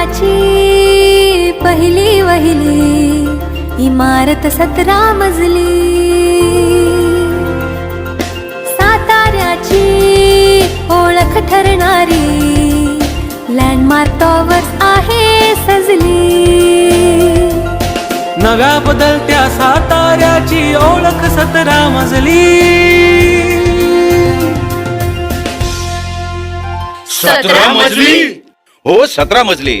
साताऱ्याची पहिली वहिली इमारत सतरा मजली. साताऱ्याची ओळख ठरणारी लँडमार्क टॉवर्स आहे सजली. नव्या बदलत्या साताऱ्याची ओळख सतरा मजली. सतरा मजली? हो सतरा मजली.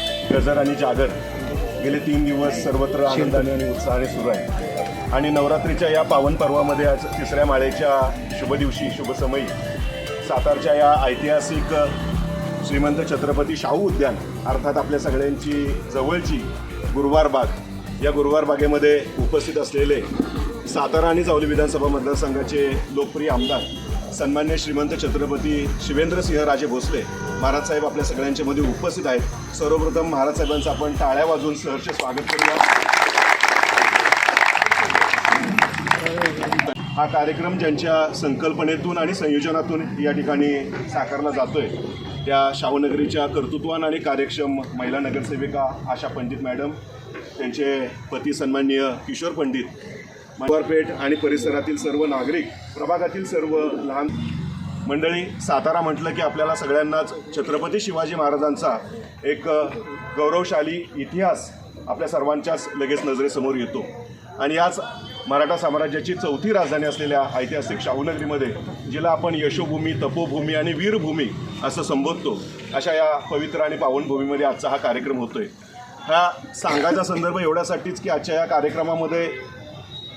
गजर आणि जागर. गेले तीन दिवस सर्वत्र आनंदाने आणि उत्साहाने सुरू आहे. आणि नवरात्रीच्या या पावन पर्वामध्ये आज तिसऱ्या माळेच्या शुभ दिवशी शुभ समयी सातारच्या या ऐतिहासिक श्रीमंत छत्रपती शाहू उद्यान अर्थात आपल्या सगळ्यांची जवळची गुरुवार बाग या गुरुवार बागेमध्ये उपस्थित असलेले सातारा आणि जावली विधानसभा मतदारसंघाचे लोकप्रिय आमदार सन्मान्य श्रीमंत छत्रपती शिवेंद्रसिंह राजे भोसले महाराज साहेब आपल्या सगळ्यांच्या मध्ये उपस्थित आहेत. सर्वप्रथम महाराज साहेबांचं आपण टाळ्या वाजवून सहर्ष स्वागत करूया. हा कार्यक्रम ज्यांच्या संकल्पनेतून आणि संयोजनातून या ठिकाणी साकारला जातोय त्या शाहूनगरीच्या कर्तृत्वान आणि कार्यक्षम महिला नगरसेविका आशा पंडित मॅडम त्यांचे पती सन्माननीय किशोर पंडित मनोहरपेठ आणि परिसरातील सर्व नागरिक प्रभागातील सर्व लहान मंडळी सातारा म्हटलं की आपल्याला सगळ्यांनाच छत्रपती शिवाजी महाराजांचा एक गौरवशाली इतिहास आपल्या सर्वांच्याच लगेच नजरेसमोर येतो. आणि याच मराठा साम्राज्याची चौथी राजधानी असलेल्या ऐतिहासिक शाहूनगरीमध्ये जिला आपण यशोभूमी तपोभूमी आणि वीरभूमी असं संबोधतो अशा या पवित्र आणि पावनभूमीमध्ये आजचा हा कार्यक्रम होतोय. हा सांगायचा संदर्भ एवढ्यासाठीच की आजच्या या कार्यक्रमामध्ये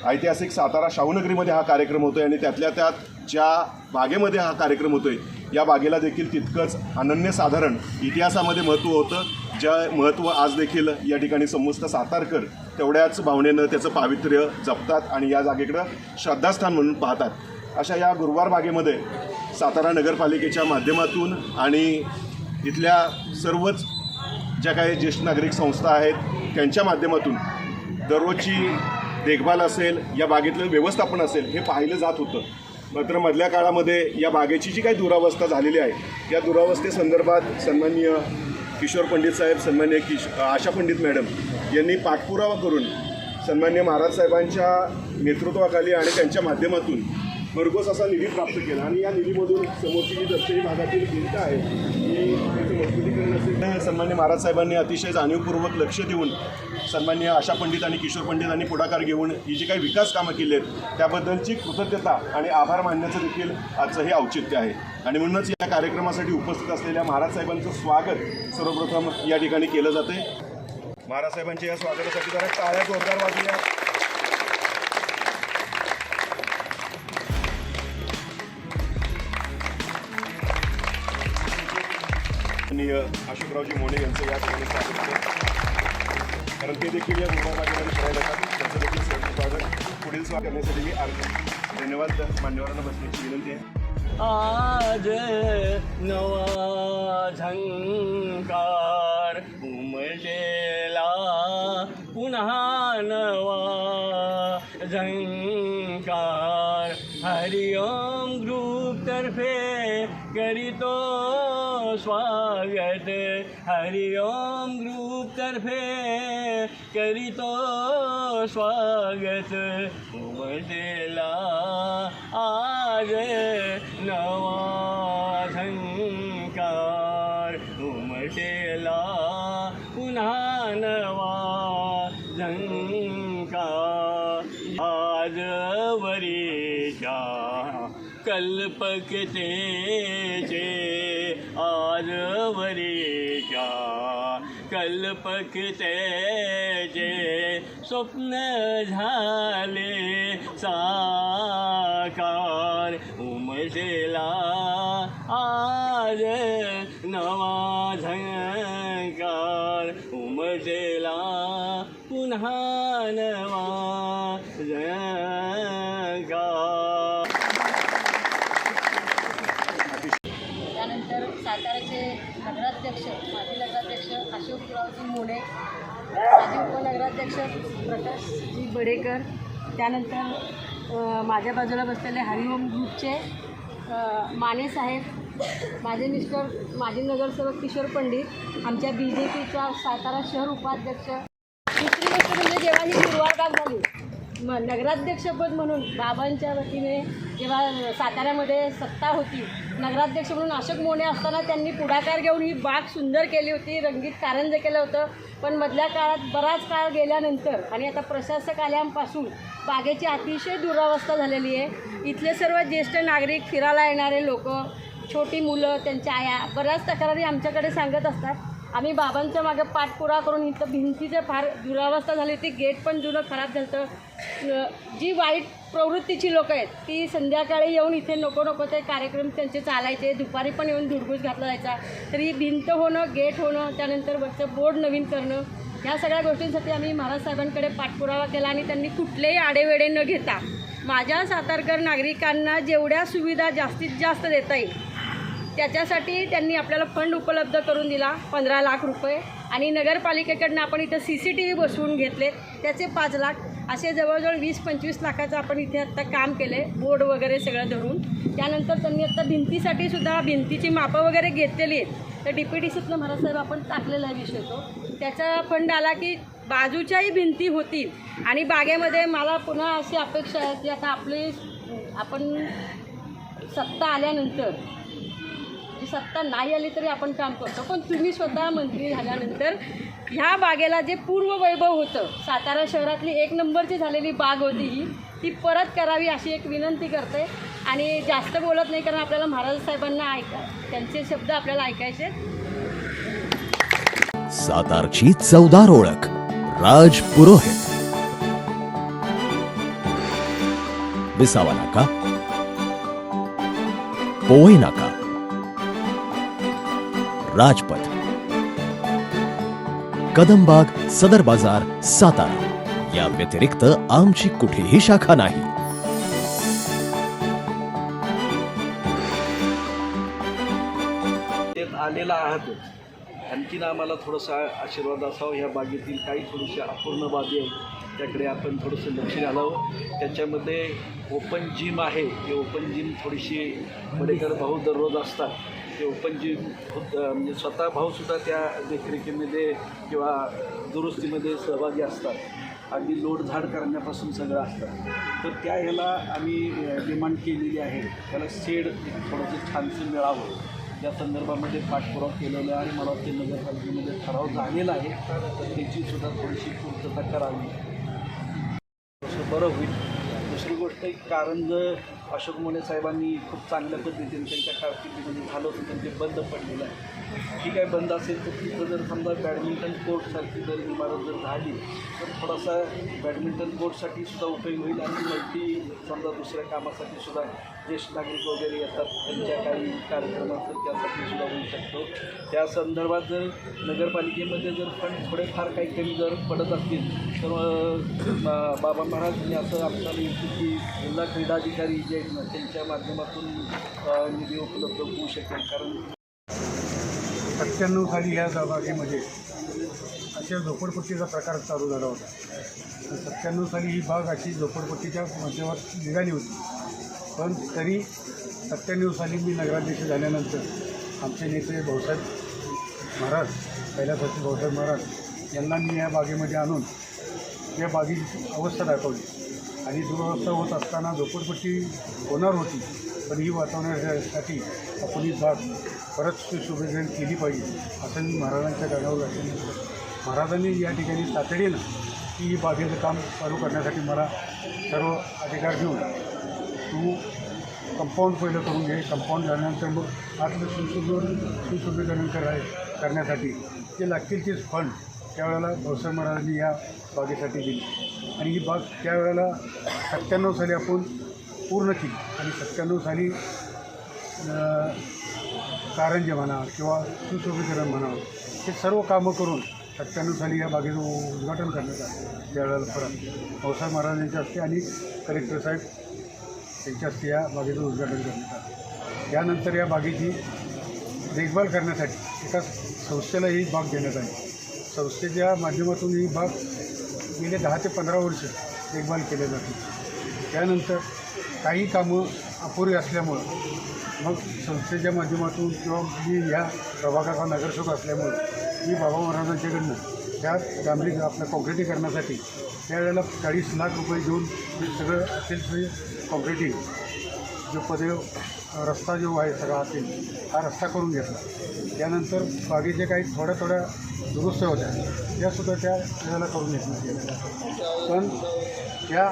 ऐतिहासिक सातारा शाहूनगरीमध्ये हा कार्यक्रम होतोय आणि त्यातल्या त्यात ज्या बागेमध्ये हा कार्यक्रम होतोय या बागेला देखील तितकंच अनन्यसाधारण इतिहासामध्ये महत्त्व होतं. ज्या महत्त्व आज देखील या ठिकाणी समस्त सातारकर तेवढ्याच भावनेनं त्याचं पावित्र्य जपतात आणि या जागेकडं श्रद्धास्थान म्हणून पाहतात. अशा या गुरुवार बागेमध्ये सातारा नगरपालिकेच्या माध्यमातून आणि इथल्या सर्वच ज्या काही ज्येष्ठ नागरिक संस्था आहेत त्यांच्या माध्यमातून दररोजची देखभाल असेल या बागेतलं व्यवस्थापन असेल हे पाहिलं जात होतं. मात्र मधल्या काळामध्ये या बागेची जी काही दुरावस्था झालेली आहे या दुरावस्थेसंदर्भात सन्माननीय किशोर पंडित साहेब सन्मान्य किश आशा पंडित मॅडम यांनी पाठपुरावा करून सन्मान्य महाराज साहेबांच्या नेतृत्वाखाली आणि त्यांच्या माध्यमातून भरघोस असा निधी प्राप्त केला. आणि या निधीमधून समोरची जी दक्षिणी भागातील भिंत आहे ही मजबूतीकरण असेल. सन्मान्य महाराज साहेबांनी अतिशय जाणीवपूर्वक लक्ष देऊन सन्मान्य आशा पंडित आणि किशोर पंडित यांनी पुढाकार घेऊन ही जी काही विकास कामं केली आहेत त्याबद्दलची कृतज्ञता आणि आभार मानण्याचं देखील आजचं हे औचित्य आहे. आणि म्हणूनच या कार्यक्रमासाठी उपस्थित असलेल्या महाराज साहेबांचं स्वागत सर्वप्रथम या ठिकाणी केलं जाते महाराज साहेबांच्या या स्वागतासाठी जरा टाळ्या जोरदार वाजूया आणि अशोकरावजी मोने यांचं या ठिकाणी स्वागत आहे. कारण ते देखील या विभागामध्ये करायला येतात. त्यांचं देखील सहर्ष स्वागत. पुढील स्वागत करण्यासाठी मी अर्ज धन्यवाद. मान्यवरांना बसण्याची विनंती आहे. आज नवा झंकार उमलेला. पुन्हा नवा झंकार हरिओम ग्रुप तर्फे करीतो स्वागत। हरिओम ग्रुप तर्फे करीतो स्वागत। उमटेला आज नवा कल्पकतेचे आज वरीच्या कल्पकतेचे स्वप्न झाले साकार. उमटेला आज नवा झंकार. उमटेला पुन्हा नवा नगराध्यक्ष प्रकाशजी बडेकर त्यानंतर माझ्या बाजूला बसलेले हरिओम ग्रुपचे माने साहेब माझे मिस्टर माजी नगरसेवक किशोर पंडित आमच्या बी जे पीच्या सातारा शहर उपाध्यक्ष. दुसरी गोष्ट म्हणजे जेव्हा ही निर्वाळबाग झाली म नगराध्यक्षपद म्हणून बाबांच्या वतीने जेव्हा साताऱ्यामध्ये सत्ता होती. नगराध्यक्ष म्हणून अशोक मोने असताना त्यांनी पुढाकार घेऊन ही बाग सुंदर केली होती. रंगीत कारंज केलं होतं. पण मधल्या काळात बराच काळ गेल्यानंतर आणि आता प्रशासक आल्यापासून बागेची अतिशय दुरावस्था झालेली आहे. इथले सर्व ज्येष्ठ नागरिक फिरायला येणारे लोक छोटी मुलं त्यांच्या आया बऱ्याच तक्रारी आमच्याकडे सांगत असतात. आम्ही बाबांच्या मागे पाठपुरा करून इथं भिंतीचं फार दुरावस्था झाली. होती गेट पण जुनं खराब झालं जी वाईट प्रवृत्तीची लोक आहेत. ती संध्याकाळी येऊन इथे नको नको ते कार्यक्रम त्यांचे चालायचे दुपारी पण येऊन धुडगूस घातला जायचा. तरी भिंत होणं गेट होणं त्यानंतर वरचं बोर्ड नवीन करणं ह्या सगळ्या गोष्टींसाठी आम्ही महाराज साहेबांकडे पाठपुरावा केला आणि त्यांनी कुठलेही आडेवेडे न घेता माझ्या सातारकर नागरिकांना जेवढ्या सुविधा जास्तीत जास्त देता येईल त्याच्यासाठी त्यांनी आपल्याला फंड उपलब्ध करून दिला पंधरा लाख रुपये. आणि नगरपालिकेकडनं आपण इथं सी सी टी व्ही बसवून घेतले त्याचे पाच लाख. असे जवळजवळ वीस पंचवीस लाखाचं आपण इथे आत्ता काम केलं आहे बोर्ड वगैरे सगळं धरून. त्यानंतर त्यांनी आत्ता भिंतीसाठी सुद्धा भिंतीची मापं वगैरे घेतलेली आहेत. तर डी पी डी सीतनं महाराजसाहेब आपण टाकलेला विषय तो. त्याचा फंड आला की बाजूच्याही भिंती होतील आणि बागेमध्ये मला पुन्हा अशी अपेक्षा आहे की आता आपली आपण सत्ता आल्यानंतर सत्ता नाही आली तरी आपण काम करतो. पण तुम्ही स्वतः मंत्री झाल्यानंतर ह्या बागेला जे पूर्व वैभव होतं सातारा शहरातली एक नंबरची झालेली बाग होती ही ती परत करावी अशी एक विनंती करते. आणि जास्त बोलत नाही कारण आपल्याला महाराज साहेबांना ऐका त्यांचे शब्द आपल्याला ऐकायचे सातारची चौदार ओळख राज पुरोहित. विसावा नाका. पोवई नाका. राजपथ. कदमबाग सदर बाजार सातारा. या व्यतिरिक्त आमची कुठेही शाखा नाही. आलेला आहात. आणखीन आम्हाला थोडासा आशीर्वाद असावा. ह्या बागेतील काही थोडीशी अपूर्ण बाबी आहेत. त्याकडे आपण थोडंसं लक्ष घालावं. त्याच्यामध्ये ओपन जिम आहे. ते ओपन जिम थोडीशी बडेकर भाऊ दररोज असतात. ते ओपन जिम म्हणजे स्वतः भाऊसुद्धा त्या देखरेखीमध्ये किंवा दुरुस्तीमध्ये सहभागी असतात. अगदी लोडझाड करण्यापासून सगळं असतं. तर त्या ह्याला आम्ही डिमांड केलेली आहे. त्याला शेड थोडंसं छानसं मिळावं. त्या संदर्भामध्ये पाठपुरावा केलेला आहे आणि मला वाटते नगरपालिकेमध्ये ठराव झालेला आहे. तर त्याची सुद्धा थोडीशी पूर्तता करावी. बरं होईल. दुसरी वाटतं की कारंज अशोक मोने साहेबांनी खूप चांगल्या पद्धतीने त्यांच्या कारकिर्दीमध्ये झालं होतं पण ते बंद पडलेलं आहे. ठीक आहे बंद असेल तर तिथं जर समजा बॅडमिंटन कोर्टसारखी जर इमारत जर झाली तर थोडासा बॅडमिंटन कोर्टसाठी सुद्धा उपयोग होईल आणि मल्टी समजा दुसऱ्या कामासाठी सुद्धा ज्येष्ठ नागरिक वगैरे येतात त्यांच्या काही कार्यक्रम असतात त्यासाठी सुद्धा होऊ शकतो. त्या संदर्भात जर नगरपालिकेमध्ये जर फंड थोडेफार काही कमी जर पडत असतील तर बा- बाबा महाराज यांनी असं आपल्याला येतं की जिल्हा क्रीडाधिकारी जे आहेत ना त्यांच्या माध्यमातून निधी उपलब्ध होऊ शकेल. कारण सत्त्याण्णव साली ह्या बागेमध्ये अशा झोपडपट्टीचा प्रकार चालू झाला होता. सत्त्याण्णव साली ही बाग अशी झोपडपट्टीच्या माध्यमात निघाली होती. पण तरी सत्त्याण्णव साली मी नगराध्यक्ष झाल्यानंतर आमचे नेते भाऊसाहेब महाराज पहिल्यासाठी भाऊसाहेब महाराज यांना मी या बागेमध्ये आणून या बागेची अवस्था दाखवली. आणि दुरवस्था होत असताना झोपडपट्टी होणार होती पण ही वाचवण्यासाठी आपण ही बाग परत सुशोभीकरण केली पाहिजे असं मी महाराजांच्या गाण्यावर घातल्यानंतर महाराजांनी या ठिकाणी तातडीनं की ही बागेचं काम चालू करण्यासाठी मला सर्व अधिकार देऊन तू कंपाऊंड पहिलं करून घे कंपाऊंड झाल्यानंतर मग आतलं सुशोभीकरण सुशोभीकरण कराय करण्यासाठी जे लागतील तेच फंड त्यावेळेला भाऊसाहेब महाराजांनी या बागेसाठी दिली. आणि ही बाग त्यावेळेला सत्त्याण्णव साली आपण पूर्ण केली. आणि सत्त्याण्णव साली कारंजे म्हणा किंवा सुशोभीकरण म्हणा हे सर्व कामं करून सत्त्याण्णव साली या बागेचं उद्घाटन करण्यात आलं. त्यावेळेला परत भाऊसाहेब महाराजांच्या हस्ते आणि कलेक्टर साहेब त्यांच्या हस्ते या बागेचं उद्घाटन करण्यात आलं. त्यानंतर या बागेची देखभाल करण्यासाठी एका संस्थेला ही बाग देण्यात आली. संस्थेच्या माध्यमातून ही बाग गेले दहा ते पंधरा वर्ष देखभाल केल्या जाते. त्यानंतर काही कामं अपुरी असल्यामुळं मग संस्थेच्या माध्यमातून किंवा मी ह्या प्रभागाचा नगरसेवक असल्यामुळं मी बाबा महाराजांच्याकडनं त्या डांबरी आपल्या कॉन्क्रिटीकरणासाठी त्यावेळेला चाळीस लाख रुपये देऊन हे सगळं असेल ते कॉन्क्रिटिंग जो पदे रस्ता जो आहे सगळा असेल हा रस्ता करून घेतला. त्यानंतर बागेच्या काही थोड्या थोड्या दुरुस्त्या होत्या त्यासुद्धा त्या वेळेला करून घेतल्या. पण त्या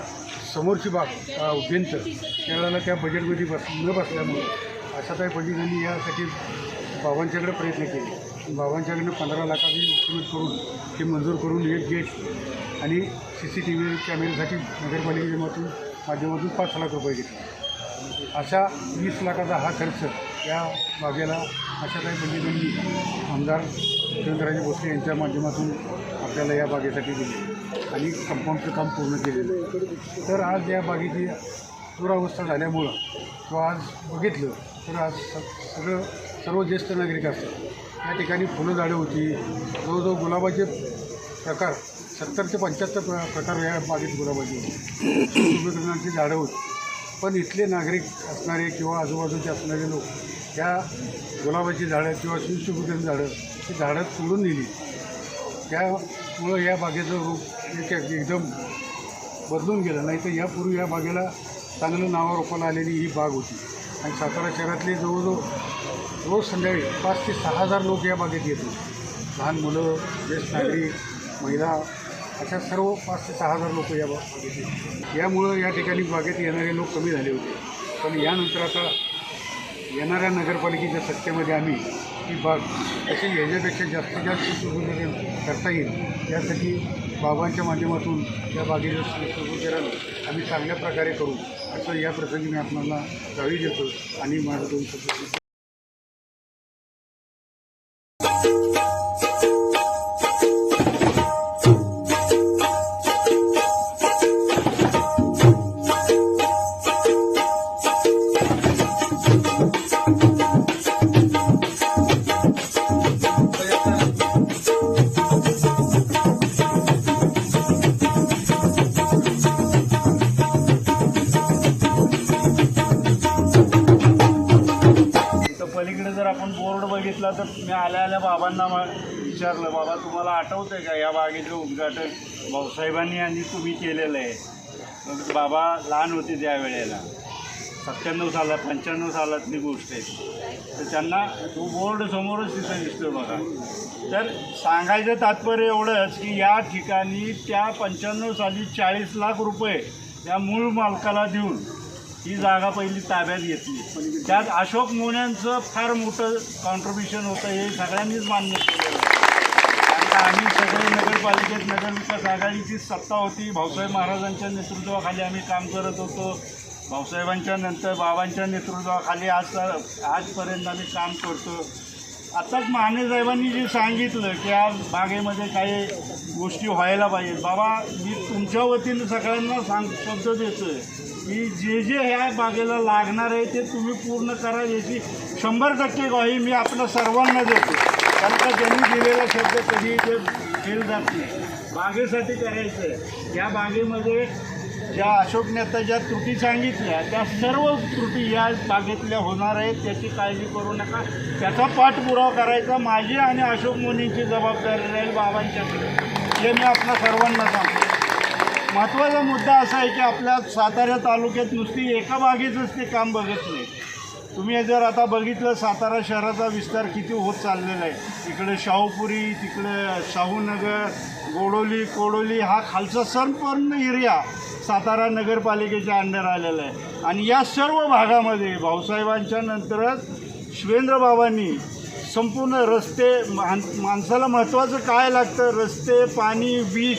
समोरची बाग अ, भिंत त्यावेळेला त्या बजेटमध्ये बस न बसल्यामुळे अशा काही यासाठी बाबांच्याकडे प्रयत्न केले. बाबांच्याकडनं पंधरा लाखाची इस्टिमेट करून ते मंजूर करून एक गेट आणि सी सी टी व्ही कॅमेऱ्यासाठी नगरपालिकेमातून माध्यमातून पाच लाख रुपये घेतले. अशा वीस लाखाचा हा खर्च या बागेला अशा काही पद्धतीने आमदार शिवेंद्रराजे भोसले यांच्या माध्यमातून आपल्याला या बागेसाठी दिली. आणि कंपाऊंडचं काम पूर्ण केलेलं आहे. तर आज या बागेची दुरावस्था झाल्यामुळं किंवा आज बघितलं तर आज सगळं सर्व ज्येष्ठ नागरिक असतात. त्या ठिकाणी फुलं झाडं होती. जवळजवळ गुलाबाचे प्रकार सत्तर ते पंच्याहत्तर प्र प्रकार या बागेत गुलाबाचे होते. झाडं होती. पण इथले नागरिक असणारे किंवा आजूबाजूचे असणारे लोक त्या गुलाबाची झाडं किंवा सुशोभीकरण झाडं ही झाडं तोडून दिली त्यामुळं या बागेचं रूप एक एकदम बदलून गेलं. नाही तर यापूर्वी या बागेला चांगलं नावारूपाला आलेली ही बाग होती. आणि सातारा शहरातले जवळजवळ रोज संध्याकाळी पाच ते सहा हजार लोक या बागेत येत होते. लहान मुलं ज्येष्ठ नागरिक महिला अशा सर्व पाच ते सहा हजार लोक या बागेत यामुळं या ठिकाणी बागेत येणारे लोक कमी झाले होते. पण यानंतर आता येणाऱ्या नगरपालिकेच्या सत्तेमध्ये आम्ही ही बाग अशी ह्याच्यापेक्षा जास्तीत जास्त सुशोभीकरण करता येईल. यासाठी बाबांच्या माध्यमातून या बागेचं सुशोभीकरण आम्ही चांगल्या प्रकारे करू. असं या प्रसंगी मी आपल्याला गावी देतो आणि माझं दोन भाऊसाहेबांनी आणि तुम्ही केलेलं आहे. बाबा लहान होते त्या वेळेला. सत्त्याण्णव सालात पंच्याण्णव सालातली गोष्ट आहे. तर त्यांना तो बोर्ड समोरच तिथं दिसतो बघा. तर सांगायचं तात्पर्य एवढंच की या ठिकाणी त्या पंच्याण्णव साली चाळीस लाख रुपये त्या मूळ मालकाला देऊन ही जागा पहिली ताब्यात घेतली. त्यात अशोक मोन्यांचं फार मोठं कॉन्ट्रीब्युशन होतं हे सगळ्यांनीच मान्य केलं कारण आम्ही सगळे नगरपालिकेत नगरविकास आघाडीची सत्ता होती. भाऊसाहेब महाराजांच्या नेतृत्वाखाली आम्ही काम करत होतो. भाऊसाहेबांच्या नंतर बाबांच्या नेतृत्वाखाली आज आजपर्यंत आम्ही काम करतो. आत्ताच माने साहेबांनी जे सांगितलं की आज बागेमध्ये काही गोष्टी व्हायला पाहिजेत. बाबा मी तुमच्या वतीनं सगळ्यांना सांग शब्द देतोय की जे जे ह्या बागेला लागणार आहे ते तुम्ही पूर्ण करा. याची शंभर टक्के ग्वाही मी आपल्या सर्वांना देतो. कारण का त्यांनी दिलेला शब्द कधी ते केलं जात नाही? बागेसाठी करायचं आहे या बागेमध्ये ज्या अशोक नेता ज्या त्रुटी सांगितल्या त्या सर्व त्रुटी या बागेतल्या होणार आहेत त्याची काळजी करू नका. त्याचा पाठपुरावा करायचा माझी आणि अशोक मुनींची जबाबदारी राहील बाबांच्याकडे. हे मी आपल्या सर्वांना सांगतो. महत्त्वाचा मुद्दा असा आहे की आपल्या सातारा तालुक्यात नुसती एका बागेचंच ते काम बघत नाही. तुम्ही जर आता बघितलं सातारा शहराचा विस्तार किती होत चाललेला आहे. इकडे शाहूपुरी तिकडे शाहूनगर गोडोली कोडोली हा खालचा संपूर्ण एरिया सातारा नगरपालिकेच्या अंडर आलेला आहे. आणि या सर्व भागामध्ये भाऊसाहेबांच्या नंतरच शिवेंद्रबाबांनी संपूर्ण रस्ते मान माणसाला महत्त्वाचं काय लागतं? रस्ते पाणी वीज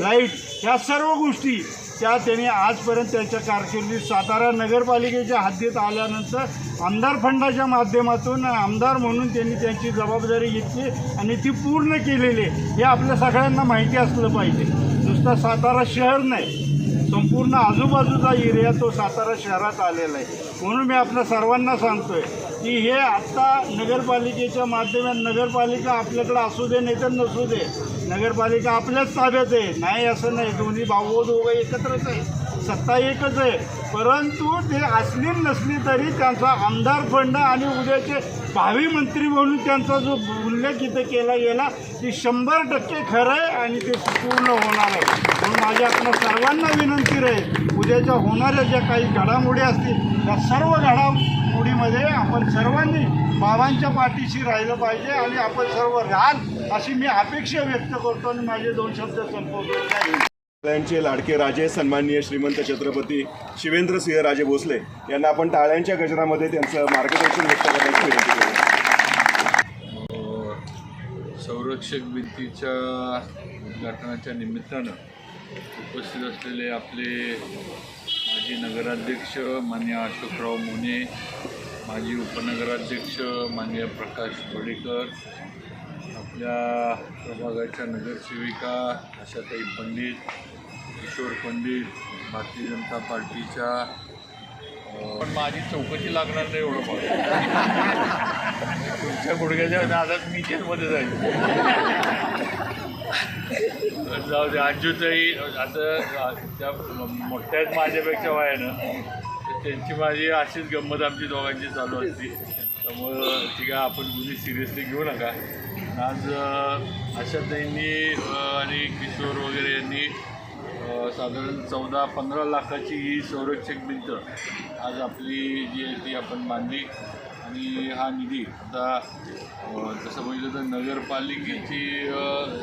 लाइट ह्या सर्व गोष्टी त्या त्यांनी आजपर्यंत त्याच्या कारकिर्दीत सातारा नगरपालिकेच्या हद्दीत आल्यानंतर आमदार फंडाच्या माध्यमातून आमदार म्हणून त्यांनी त्यांची जबाबदारी घेतली आणि ती पूर्ण केलेली आहे. हे आपल्या सगळ्यांना माहिती असलं पाहिजे. नुसता सातारा शहर नाही संपूर्ण आजूबाजूचा एरिया तो सातारा शहरात आलेला आहे. म्हणून मी आपल्या सर्वांना सांगतो आहे की हे आत्ता नगरपालिकेच्या माध्यमात नगरपालिका आपल्याकडे असू दे नाही तर नसू दे. नगरपालिका आपल्याच ताब्यात आहे. नाही असं नाही. दोन्ही भाऊ दोघं एकत्रच आहे सत्ता एकच आहे. परंतु ते असली नसली तरी त्यांचा आमदार फंड आणि उद्याचे भावी मंत्री म्हणून त्यांचा जो उल्लेख इथं केला गेला ती शंभर टक्के खरं आहे आणि ते पूर्ण होणार आहे. म्हणून माझ्या आपल्या सर्वांना विनंती राहील उद्याच्या होणाऱ्या ज्या काही घडामोडी असतील त्या सर्व घडामोडीमध्ये आपण सर्वांनी बाबांच्या पाठीशी राहिलं पाहिजे आणि आपण सर्व राहाल अशी मी अपेक्षा व्यक्त करतो आणि माझे दोन शब्द संपवतो. टाळ्यांचे लाडके राजे सन्माननीय श्रीमंत छत्रपती शिवेंद्र सिंह राजे भोसले यांना आपण टाळ्यांच्या गजरामध्ये त्यांचं मार्गदर्शन व्यक्त करण्याची विनंती करू संरक्षक भिंतीच्या उद्घाटनाच्या निमित्तानं उपस्थित असलेले आपले माजी नगराध्यक्ष मान्य अशोकराव मोने माजी उपनगराध्यक्ष मान्य प्रकाश बडेकर आपल्या प्रभागाच्या नगरसेविका आशाताई पंडित किशोर पंडित भारतीय जनता पार्टीच्या पण माझी चौकशी लागणार नाही एवढं मला तुमच्या गुडघ्याच्या नादात मी जेलमध्ये जाईल. जाऊ दे अंजूताई आता त्या मोठ्या आहेत माझ्यापेक्षा वयानं ना. त्यांची माझी अशीच गंमत आमची दोघांची चालू असते. त्यामुळं ठीक आहे आपण कुणी सिरियसली घेऊ नका. आज आशाताईंनी आणि किशोर वगैरे यांनी साधारण चौदा पंधरा लाखाची ही संरक्षक भिंत आज आपली जी आहे ती आपण बांधली. आणि हा निधी आता तसं बघितलं तर नगरपालिकेची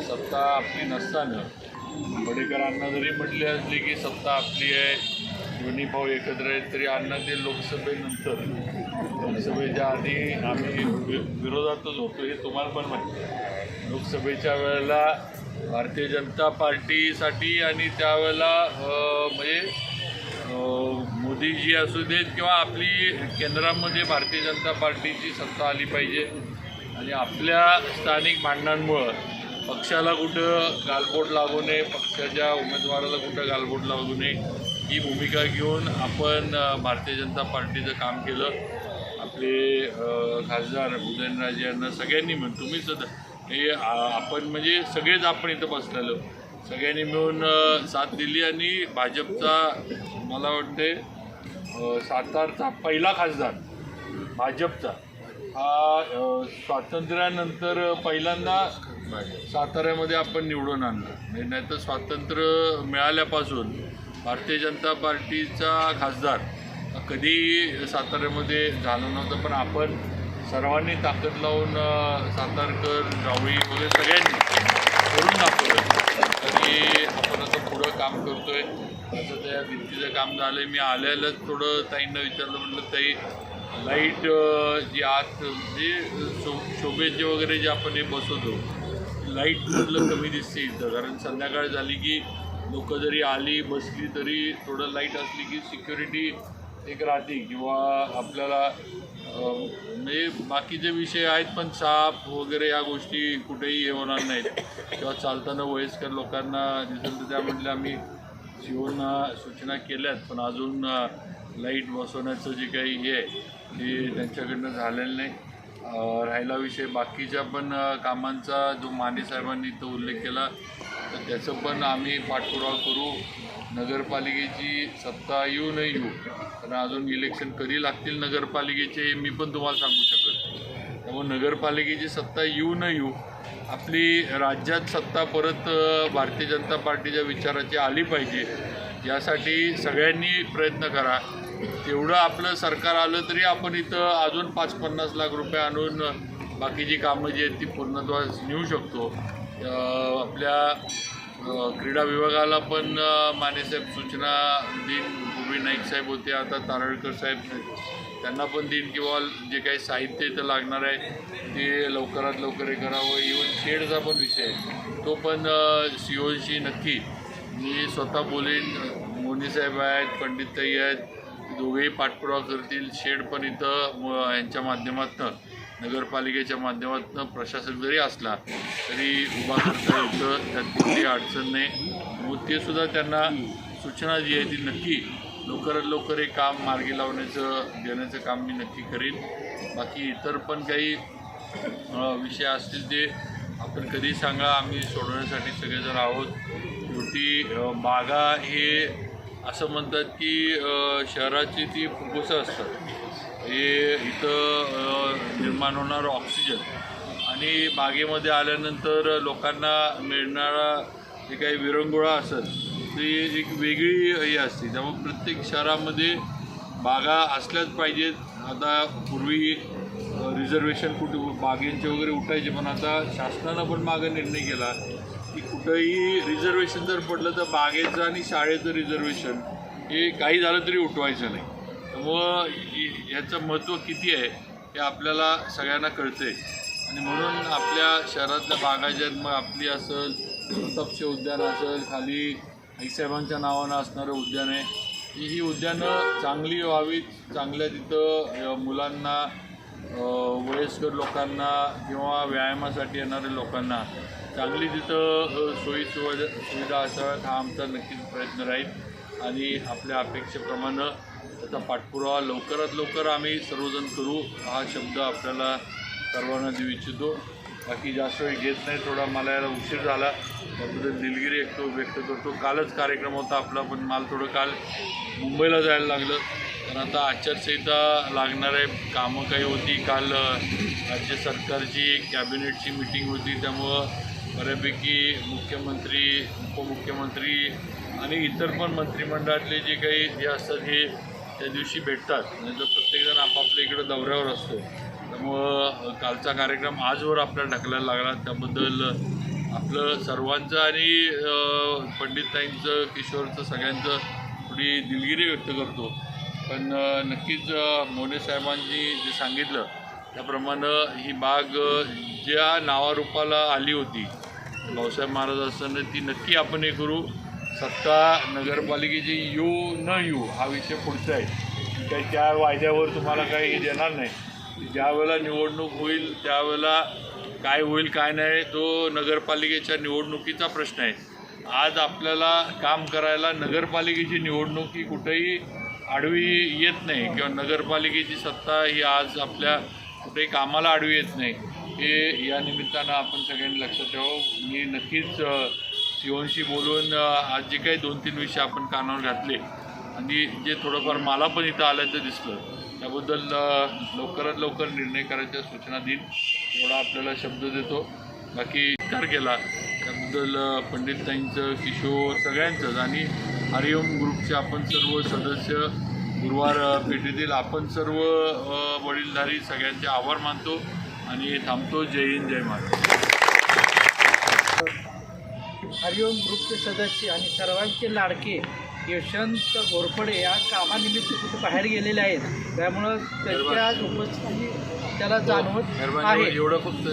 सत्ता आपली नसताना बडेकरांना जरी म्हटले असले की सत्ता आपली आहे दोन्ही भाऊ एकत्र आहेत तरी अण्णा ते लोकसभेनंतर. लोकसभेच्या आधी आम्ही वि- विरोधातच होतो हे तुम्हाला पण माहिती लोकसभेच्या वेळेला भारतीय जनता पार्टीसाठी आणि त्यावेळेला म्हणजे मोदीजी असू देत किंवा आपली केंद्रामध्ये भारतीय जनता पार्टीची सत्ता आली पाहिजे. आणि आपल्या स्थानिक भांडणांमुळं पक्षाला कुठं गालबोट लागू नये पक्षाच्या उमेदवाराला कुठं गालबोट लागू नये ही भूमिका घेऊन आपण भारतीय जनता पार्टीचं काम केलं. आपले खासदार उदयनराजे यांना सगळ्यांनी मिळून तुम्ही सुद्धा हे आपण म्हणजे सगळेच आपण इथं बसलेलो. सगळ्यांनी मिळून साथ दिली आणि भाजपचा मला वाटते सातारचा पहिला खासदार भाजपचा हा स्वातंत्र्यानंतर पहिल्यांदा साताऱ्यामध्ये आपण निवडून आणलं. म्हणजे नाही तर स्वातंत्र्य मिळाल्यापासून भारतीय जनता पार्टीचा खासदार. कधी साताऱ्यामध्ये झालं नव्हतं पण आपण सर्वांनी ताकद लावून सातारकर जावळी वगैरे सगळ्यांनी करून दाखवलं. तरी आपण आता पुढं काम करतोय. असं त्या भिंतीचं काम झालं मी आल्यालाच थोडं ताईंना विचारलं म्हटलं ताई लाइट जी आत म्हणजे शो शोभेचे वगैरे जे आपण हे बसवतो लाइट म्हटलं कमी दिसते इथं? कारण संध्याकाळ झाली की लोक जरी आली बसली तरी थोडं लाइट असली की सिक्युरिटी एक राहते किंवा आपल्याला म्हणजे बाकीचे विषय आहेत पण साप वगैरे या गोष्टी कुठेही हे होणार नाहीत. किंवा चालताना वयस्कर लोकांना दिसेल तर त्या म्हटल्या आम्ही शिवून सूचना केल्यात पण अजून लाइट बसवण्याचं जे काही हे आहे ते त्यांच्याकडनं झालेलं नाही. राहिला विषय बाकीच्या पण कामांचा जो माने साहेबांनी तो उल्लेख केला तर त्याचं पण आम्ही पाठपुरावा करू. नगरपालिकेची सत्ता येऊ नाही येऊ कारण अजून इलेक्शन कधी लागतील नगरपालिकेचे हे मी पण तुम्हाला सांगू शकत त्यामुळे नगरपालिकेची सत्ता येऊ न येऊ आपली राज्यात सत्ता परत भारतीय जनता पार्टीच्या विचाराची आली पाहिजे. यासाठी सगळ्यांनी प्रयत्न करा. तेवढं आपलं सरकार आलं तरी आपण इथं अजून पाच पन्नास लाख रुपये आणून बाकीची कामं जी आहेत ती पूर्णत्वास नेऊ शकतो. आपल्या क्रीडा विभागाला पण मानेसाहेब सूचना देईन गोबी नाईक साहेब होते आता तारळकर साहेब त्यांना पण देईन किंवा जे काही साहित्य इथं लागणार आहे ते लवकरात लवकर हे करावं. इवन शेडचा पण विषय आहे. तो पण सी ओशी नक्की. मी स्वतः बोलेन मोनीसाहेब आहेत पंडितताई आहेत दोघेही पाठपुरावा करतील. शेड पण इथं म- यांच्या माध्यमातनं. नगरपालिकेच्या माध्यमातून प्रशासक जरी असला तरी उभा करता येतं. त्यात कुठली अडचण नाही. मग ते सुद्धा त्यांना सूचना जी आहे ती नक्की लवकरात लवकर हे काम मार्गी लावण्याचं देण्याचं काम मी नक्की करीन. बाकी इतर पण काही विषय असतील ते आपण कधी सांगा. आम्ही सोडवण्यासाठी सगळेजण आहोत. शेवटी बागा हे असं म्हणतात की शहराची ती फुफ्फुसं असतात. हे इथं निर्माण होणारं ऑक्सिजन. आणि बागेमध्ये आल्यानंतर लोकांना मिळणारा जे काही विरंगुळा असेल ती एक वेगळी हे असते. त्यामुळे प्रत्येक शहरामध्ये बागा असल्याच पाहिजेत. आता पूर्वी रिझर्वेशन कुठे बागेंचे वगैरे उठायचे पण आता शासनानं पण मागं निर्णय केला की कुठंही रिझर्वेशन जर पडलं तर बागेचं आणि शाळेचं रिझर्वेशन हे काही झालं तरी उठवायचं नाही. त्यामुळं याचं महत्त्व किती आहे हे आपल्याला सगळ्यांना कळते आणि म्हणून आपल्या शहरातल्या बागा ज्या मग आपली असेल प्रतापशे उद्यान असेल खाली आईसाहेबांच्या नावानं असणारं उद्यान आहे. ही ही उद्यानं चांगली व्हावीत चांगल्या तिथं मुलांना वयस्कर लोकांना किंवा व्यायामासाठी येणाऱ्या लोकांना चांगली तिथं सोयी सुविधा सुविधा असाव्यात हा आमचा नक्कीच प्रयत्न राहील. आणि आपल्या अपेक्षेप्रमाणे त्याचा पाठपुरावा लवकरात लवकर आम्ही सर्वजण करू हा शब्द आपल्याला सर्वांना देऊ इच्छितो. बाकी जास्त वेळ घेत नाही थोडा मला याला उशीर झाला. त्याबद्दल दिलगिरी व्यक्त व्यक्त करतो. कालच कार्यक्रम होता आपला पण मला थोडं काल मुंबईला जायला लागलं. पण आता आचारसंहिता लागणारे कामं काही होती. काल राज्य सरकारची कॅबिनेटची मिटिंग होती. त्यामुळं बऱ्यापैकी मुख्यमंत्री उपमुख्यमंत्री आणि इतर पण मंत्रिमंडळातले जे काही हे असतात हे त्या दिवशी भेटतात. नाही तर प्रत्येकजण आपापल्या इकडं दौऱ्यावर असतो. त्यामुळं कालचा कार्यक्रम आजवर आपल्याला ढकलायला लागला. त्याबद्दल आपलं सर्वांचं आणि पंडितताईंचं किशोरचं सगळ्यांचं थोडी दिलगिरी व्यक्त करतो. पण नक्कीच मोने साहेबांनी जे सांगितलं त्याप्रमाणे ही बाग ज्या नावारूपाला आली होती भाऊसाहेब महाराज असताना ती नक्की आपण हे करू. सत्ता नगरपालिकेची येऊ न येऊ हा विषय पुढचा आहे. काही त्या वायद्यावर तुम्हाला काही हे देणार नाही. ज्यावेळेला निवडणूक होईल त्यावेळेला काय होईल काय नाही तो नगरपालिकेच्या निवडणुकीचा प्रश्न आहे. आज आपल्याला काम करायला नगरपालिकेची निवडणूक ही कुठेही आडवी येत नाही किंवा नगरपालिकेची सत्ता ही आज आपल्या कुठेही कामाला आडवी येत नाही. हे या निमित्तानं आपण सगळ्यांनी लक्षात ठेवावं. मी नक्कीच शिवनशी बोलून आज जे काही दोन तीन विषय आपण कानावर घातले आणि जे थोडंफार मला पण इथं आल्याचं दिसलं त्याबद्दल लवकरात लवकर निर्णय करायच्या सूचना देईन एवढा आपल्याला शब्द देतो. बाकी विचार केला त्याबद्दल पंडितताईंचं किशोर सगळ्यांचंच आणि हरिओम ग्रुपचे आपण सर्व सदस्य गुरुवार पेठेतील आपण सर्व वडीलधारी सगळ्यांचे आभार मानतो आणि थांबतो. जय हिंद जय महाराज हरिओम ग्रुपचे सदस्य आणि सर्वांचे लाडके यशवंत घोरपडे या कामानिमित्त कुठे बाहेर गेलेले आहेत? त्यामुळं त्यांच्या आज उपस्थिती त्याला जाणवत आहे. एवढं फक्त